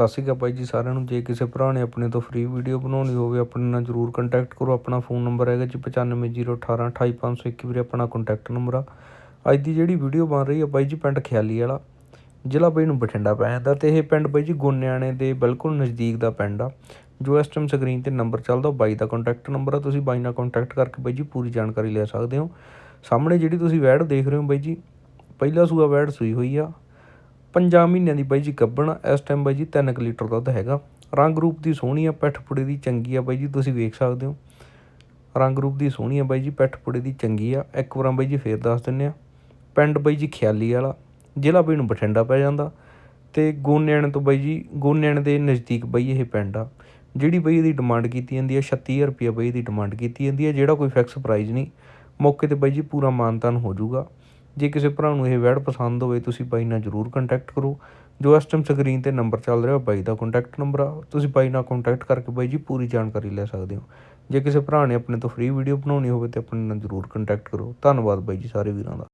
ਸਤਿ ਸ਼੍ਰੀ ਅਕਾਲ ਬਾਈ ਜੀ ਸਾਰਿਆਂ ਨੂੰ। ਜੇ ਕਿਸੇ ਭਰਾ ਨੇ ਆਪਣੇ ਤੋਂ ਫ੍ਰੀ ਵੀਡੀਓ ਬਣਾਉਣੀ ਹੋਵੇ, ਆਪਣੇ ਨਾਲ ਜਰੂਰ ਕੰਟੈਕਟ ਕਰੋ। ਆਪਣਾ ਫੋਨ ਨੰਬਰ ਹੈਗਾ ਜੀ 9501 28521 ਵੀਰੇ, ਆਪਣਾ ਕੰਟੈਕਟ ਨੰਬਰ ਆ। ਅੱਜ ਦੀ ਜਿਹੜੀ ਵੀਡੀਓ ਬਣ ਰਹੀ ਆ ਬਾਈ ਜੀ ਪਿੰਡ ਖਿਆਲੀ ਵਾਲਾ, ਜ਼ਿਲ੍ਹਾ ਬਾਈ ਨੂੰ ਬਠਿੰਡਾ ਪੈ ਜਾਂਦਾ ਤੇ ਇਹ ਪਿੰਡ ਬਾਈ ਜੀ ਗੋਨਿਆਣੇ ਦੇ ਬਿਲਕੁਲ ਨਜ਼ਦੀਕ ਦਾ ਪਿੰਡ ਆ। ਜੋ ਇਸ ਟਾਈਮ ਸਕਰੀਨ ਤੇ ਨੰਬਰ ਚੱਲਦਾ, ਉਹ ਬਾਈ ਦਾ ਕੰਟੈਕਟ ਨੰਬਰ ਆ। ਤੁਸੀਂ ਬਾਈ ਨਾਲ ਕੰਟੈਕਟ ਕਰਕੇ ਬਾਈ ਜੀ ਪੂਰੀ ਜਾਣਕਾਰੀ ਲੈ ਸਕਦੇ ਹੋ। ਸਾਹਮਣੇ ਜਿਹੜੀ ਤੁਸੀਂ ਵੈੜ ਦੇਖ ਰਹੇ ਹੋ ਬਾਈ ਜੀ, ਪਹਿਲਾ ਸੂਆ ਵੈੜ ਸੂਈ ਹੋਈ ਆ। ਪੰਜਾਂ ਮਹੀਨਿਆਂ ਦੀ ਬਾਈ ਜੀ ਗੱਭਣ ਆ। ਇਸ ਟਾਈਮ ਬਾਈ ਜੀ 3 ਲੀਟਰ ਦੁੱਧ ਹੈਗਾ। ਰੰਗ ਰੂਪ ਦੀ ਸੋਹਣੀ ਆ, ਪਿੱਠ ਪੁੜੇ ਦੀ ਚੰਗੀ ਆ ਬਾਈ ਜੀ, ਤੁਸੀਂ ਵੇਖ ਸਕਦੇ ਹੋ। ਰੰਗ ਰੂਪ ਦੀ ਸੋਹਣੀ ਆ ਬਾਈ ਜੀ, ਪਿੱਠ ਪੁੜੇ ਦੀ ਚੰਗੀ ਆ। ਇੱਕ ਵਾਰਾਂ ਬਾਈ ਜੀ ਫੇਰ ਦੱਸ ਦਿੰਨੇ ਆ, ਪਿੰਡ ਬਾਈ ਜੀ ਖਿਆਲੀ ਵਾਲਾ, ਜ਼ਿਲ੍ਹਾ ਬਾਈ ਨੂੰ ਬਠਿੰਡਾ ਪੈ ਜਾਂਦਾ ਤੇ ਗੋਨਿਆਣੇ ਤੋਂ ਬਾਈ ਜੀ ਗੋਨਿਆਣੇ ਦੇ ਨਜ਼ਦੀਕ ਬਾਈ ਇਹ ਪਿੰਡ ਆ। ਜਿਹੜੀ ਬਈ ਇਹਦੀ ਡਿਮਾਂਡ ਕੀਤੀ ਜਾਂਦੀ ਹੈ 36000 ਰੁਪਏ ਬਈ ਇਹਦੀ ਡਿਮਾਂਡ ਕੀਤੀ ਜਾਂਦੀ ਹੈ ਜਿਹੜਾ ਕੋਈ ਫਿਕਸ ਪ੍ਰਾਈਸ ਨਹੀਂ, ਮੌਕੇ ਤੇ ਬਾਈ ਜੀ ਪੂਰਾ ਮਾਨਤਾਨ ਹੋ ਜਾਊਗਾ। ਜੇ ਕਿਸੇ ਭਰਾ ਨੂੰ ਇਹ ਵੈਡ ਪਸੰਦ ਹੋਵੇ, ਤੁਸੀਂ ਬਾਈ ਨਾਲ ਜਰੂਰ ਕੰਟੈਕਟ ਕਰੋ। ਜੋ ਇਸ ਟਾਈਮ ਸਕਰੀਨ ਤੇ ਨੰਬਰ ਚੱਲ ਰਿਹਾ, ਬਾਈ ਦਾ ਕੰਟੈਕਟ ਨੰਬਰ ਆ। ਤੁਸੀਂ ਬਾਈ ਨਾਲ ਕੰਟੈਕਟ ਕਰਕੇ ਬਾਈ ਜੀ ਪੂਰੀ ਜਾਣਕਾਰੀ ਲੈ ਸਕਦੇ ਹੋ। ਜੇ ਕਿਸੇ ਭਰਾ ਨੇ ਆਪਣੇ ਤੋਂ ਫ੍ਰੀ ਵੀਡੀਓ ਬਣਾਉਣੀ ਹੋਵੇ ਤੇ ਆਪਣੇ ਨਾਲ ਜਰੂਰ ਕੰਟੈਕਟ ਕਰੋ। ਧੰਨਵਾਦ ਬਾਈ ਜੀ ਸਾਰੇ ਵੀਰਾਂ ਦਾ।